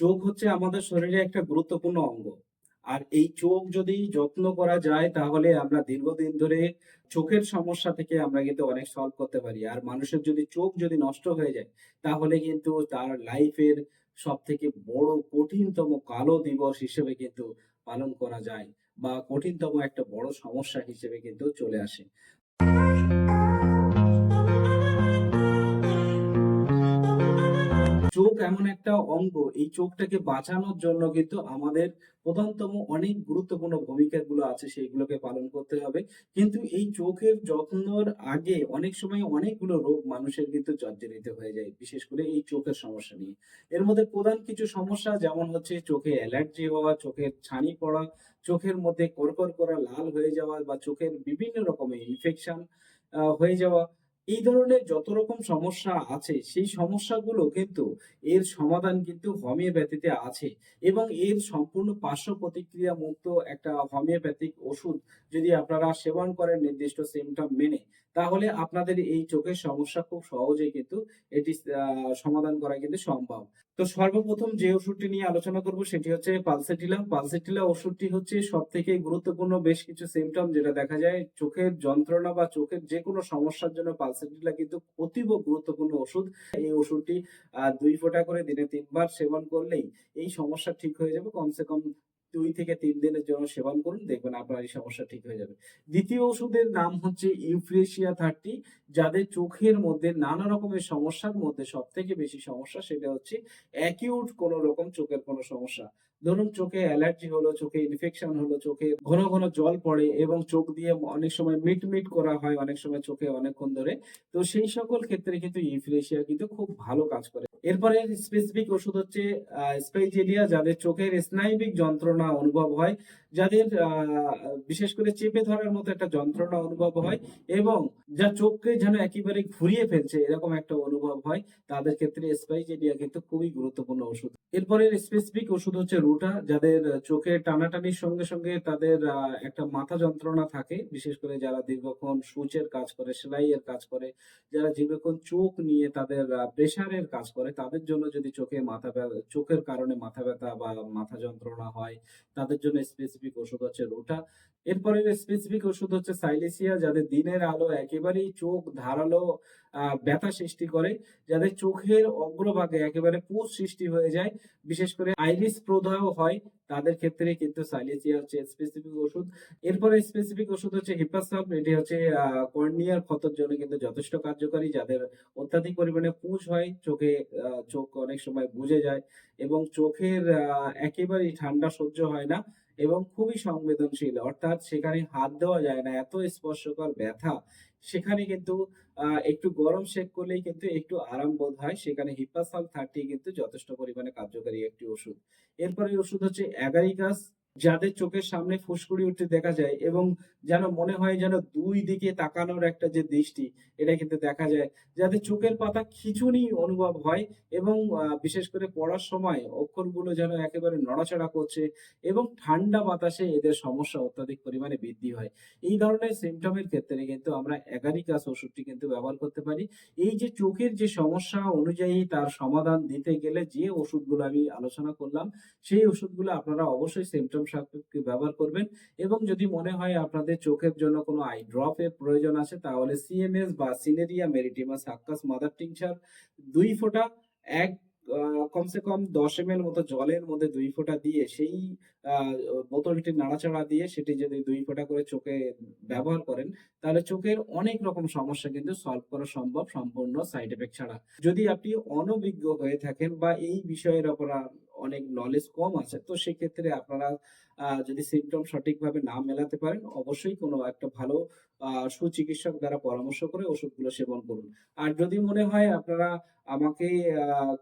চোখ হচ্ছে আমাদের শরীরে একটা গুরুত্বপূর্ণ অঙ্গ। আর এই চোখ যদি যত্ন করা যায়, তাহলে আমরা দীর্ঘদিন ধরে চোখের সমস্যা থেকে আমরা কিন্তু অনেক সলভ করতে পারি। আর মানুষের যদি চোখ যদি নষ্ট হয়ে যায়, তাহলে কিন্তু তার লাইফের সব থেকে বড় কঠিনতম কালো দিবস হিসেবে কিন্তু পালন করা যায় বা কঠিনতম একটা বড় সমস্যা হিসেবে কিন্তু চলে আসে। চোখ এমন একটা অঙ্গ, এই চোখটাকে বাঁচানোর জন্য কিন্তু আমাদের প্রধানতম অনেক গুরুত্বপূর্ণ ভূমিকাগুলো আছে সেইগুলোকে পালন করতে হবে। কিন্তু এই চোখের যত্নর আগে অনেক সময় অনেকগুলো রোগ মানুষের কিন্তু জর্জরিত হয়ে যায়। বিশেষ করে এই চোখের সমস্যা নিয়ে। এর মধ্যে প্রধান কিছু সমস্যা যেমন হচ্ছে চোখে অ্যালার্জি হওয়া, চোখের ছানি পড়া, চোখের মধ্যে করকর করা লাল হয়ে যাওয়া বা চোখের বিভিন্ন রকমের ইনফেকশন হয়ে যাওয়া। এই ধরনের যত রকম সমস্যা আছে, সেই সমস্যাগুলো কিন্তু এর সমাধান কিন্তু হোমিওপ্যাথিতে আছে এবং এর সম্পূর্ণ পার্শ্ব প্রতিক্রিয়া মুক্ত একটা হোমিওপ্যাথিক ওষুধ যদি আপনারা সেবন করেন নির্দিষ্ট সিমটম মেনে তাহলে আপনাদের এই চোখের সমস্যা খুব সহজেই কিন্তু এটি সমাধান করা কিন্তু সম্ভব। তো সর্বপ্রথম যে ওষুধটি নিয়ে আলোচনা করব সেটি হচ্ছে পালসেটিলা। পালসেটিলা ওষুধটি হচ্ছে সবথেকে গুরুত্বপূর্ণ বেশ কিছু সিম্পটম যেটা দেখা যায় চোখের যন্ত্রণা বা চোখের যেকোনো সমস্যার জন্য পালসেটিলা কিন্তু অতীব গুরুত্বপূর্ণ ওষুধ। এই ওষুধটি দুই ফোঁটা করে দিনে তিনবার সেবন করলেই এই সমস্যা ঠিক হয়ে যাবে। কমসে কম ২ থেকে তিন দিনের জন্য সেবন করুন। দেখবেন আপনার এই সমস্যা ঠিক হয়ে যাবে। দ্বিতীয় ওষুধের নাম হচ্ছে ইউফ্রেশিয়া 30 যাদের চোখের মধ্যে নানা রকমের সমস্যার মধ্যে সব থেকে বেশি সমস্যা সেটা হচ্ছে অ্যাকিউট কোনো রকম চোখের কোনো সমস্যা। ধরুন চোখে অ্যালার্জি হলো, চোখে ইনফেকশন হলো, চোখে ঘন, ঘন জল পড়ে এবং চোখ দিয়ে অনেক সময় মিট মিট করা হয় অনেক সময় চোখে অনেকক্ষণ ধরে। তো সেই সকল ক্ষেত্রে কিন্তু ইউফ্রেশিয়া কিন্তু খুব ভালো কাজ করে। এরপরে স্পেসিফিক ওষুধ হচ্ছে স্পেজেলিয়া যাদের চোখের স্নায়বিক যন্ত্রণা অনুভব হয়, যাদের বিশেষ করে চেপে ধরার মতো একটা যন্ত্রণা অনুভব হয় এবং যা চোখকে যেন একেবারে ঘুরিয়ে ফেলছে এরকম একটা অনুভব হয়, তাদের ক্ষেত্রে স্পাইজেলিয়া কিন্তু খুবই গুরুত্বপূর্ণ ওষুধ। এরপরের স্পেসিফিক ওষুধ হচ্ছে রুটা যাদের চোখে টানাটানির সঙ্গে, সঙ্গে তাদের একটা মাথা যন্ত্রণা থাকে, বিশেষ করে যারা দীর্ঘক্ষণ সূচের কাজ করে, সেলাইয়ের কাজ করে, যারা দীর্ঘক্ষণ চোখ নিয়ে তাদের প্রেশারের কাজ করে, তাদের জন্য যদি চোখে মাথা চোখের কারণে মাথা ব্যথা বা মাথা যন্ত্রণা হয়, তাদের জন্য স্পেসিফিক ওষুধ হচ্ছে রুটা। এরপরের স্পেসিফিক ওষুধ হচ্ছে সাইলেসিয়া যাদের দিনের আলো একেবারেই চোখ ধারালো ব্যথা সৃষ্টি করে, যাদের চোখের অগ্রভাগে একেবারে পুজ সৃষ্টি হয়ে যায়, বিশেষ করে আইরিস প্রদাহ হয়, তাদের ক্ষেত্রে কিন্তু সাইলেসিয়া হচ্ছে স্পেসিফিক ওষুধ। এরপরে স্পেসিফিক ওষুধ হচ্ছে হিপাসাপ এটি হচ্ছে কর্নিয়ার ক্ষতর জন্য কিন্তু যথেষ্ট কার্যকারী। যাদের অত্যাধিক পরিমাণে পুজ হয়, চোখে চোখ অনেক সময় বুজে যায় এবং চোখের একেবারেই ঠান্ডা সহ্য হয় না এবং খুবই সংবেদনশীল। অর্থাৎ সেখানে হাত দেওয়া যায় না। এত স্পর্শকর ব্যথা, সেখানে কিন্তু একটু গরম শেক করলেই কিন্তু একটু আরাম বোধ হয়। সেখানে হিপাসাল 30 কিন্তু যথেষ্ট পরিমাণে কার্যকারী একটি ওষুধ। এরপরে ওষুধ হচ্ছে এগারিকাস যাদের চোখের সামনে ফুসকুড়ি উঠতে দেখা যায় এবং যেন মনে হয় যেন দুই দিকে তাকানোর একটা যে দৃষ্টি, এটা কিন্তু দেখা যায়। যাদের চোখের পাতা খিচুনি অনুভব হয় এবং বিশেষ করে পড়ার সময় অক্ষরগুলো যেন একেবারে নড়াচড়া করছে এবং ঠান্ডা বাতাসে এদের সমস্যা অত্যাধিক পরিমাণে বৃদ্ধি হয়। এই ধরনের সিমটমের ক্ষেত্রে কিন্তু আমরা এগারিকাস ওষুধটি কিন্তু ব্যবহার করতে পারি। এই যে চোখের যে সমস্যা অনুযায়ী তার সমাধান দিতে গেলে যে ওষুধগুলো আমি আলোচনা করলাম, সেই ওষুধগুলো আপনারা অবশ্যই সিম্পটম সাপেক্ষে ব্যবহার করবেন এবং যদি মনে হয় আপনাদের চোখের জন্য কোনো আই ড্রপ এর প্রয়োজন আছে তাহলে সিএমএস বা cineraria maritima succus mother tincture ২ ফোঁটা এক কমসে কম ১০ এমএল মতো জলের মধ্যে ২ ফোঁটা দিয়ে সেই বোতলটি নাড়াচাড়া দিয়ে সেটি যদি দুই ফোঁটা করে চোখে ব্যবহার করেন, তাহলে চোখের অনেক রকম সমস্যা কিন্তু সলভ করা সম্ভব সম্পূর্ণ সাইড এফেক্ট ছাড়া। যদি আপনি অনভিজ্ঞ হয়ে থাকেন বা এই বিষয়ের উপর আ অনেক নলেজ কম আছে, তো সেক্ষেত্রে আপনারা যদি সিম্পটম সঠিকভাবে না মেলাতে পারেন, অবশ্যই কোনো একটা ভালো সুচিকিৎসক দ্বারা পরামর্শ করে ওষুধগুলো সেবন করুন। আর যদি মনে হয় আপনারা আমাকে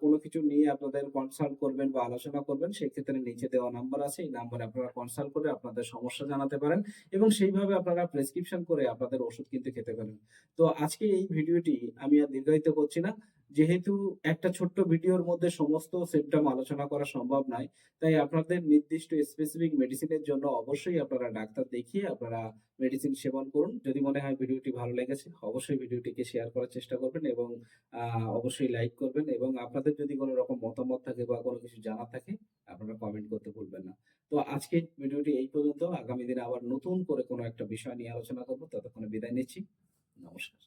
কোনো কিছু নিয়ে আপনাদের কনসাল্ট করবেন বা আলোচনা করবেন, সেক্ষেত্রে নিচে দেওয়া নাম্বার আছে। এই নাম্বারে আপনারা কনসাল্ট করে আপনাদের সমস্যা জানাতে পারেন এবং সেইভাবে আপনারা প্রেসক্রিপশন করে আপনাদের ওষুধ কিন্তু খেতে পারেন। তো আজকে এই ভিডিওটি আমি আর দীর্ঘায়িত করছি না। যেহেতু একটা ছোট্ট ভিডিওর মধ্যে সমস্ত সিম্পটম আলোচনা করা সম্ভব নয়, তাই আপনাদের নির্দিষ্ট স্পেসিফিক মেডিসিনের জন্য অবশ্যই আপনারা ডাক্তার দেখিয়ে আপনারা মেডিসিন সেবন করুন। যদি মনে হয় ভিডিওটি ভালো লেগেছে অবশ্যই ভিডিওটিকে শেয়ার করার চেষ্টা করবেন এবং অবশ্যই লাইক করবেন এবং আপনাদের যদি কোনো রকম মতামত থাকে বা কোনো কিছু জানার থাকে আপনারা কমেন্ট করতে ভুলবেন না। তো আজকে ভিডিওটি এই পর্যন্ত। আগামী দিনে আবার নতুন করে কোনো একটা বিষয় নিয়ে আলোচনা করব। ততক্ষণে বিদায় নিচ্ছি। নমস্কার।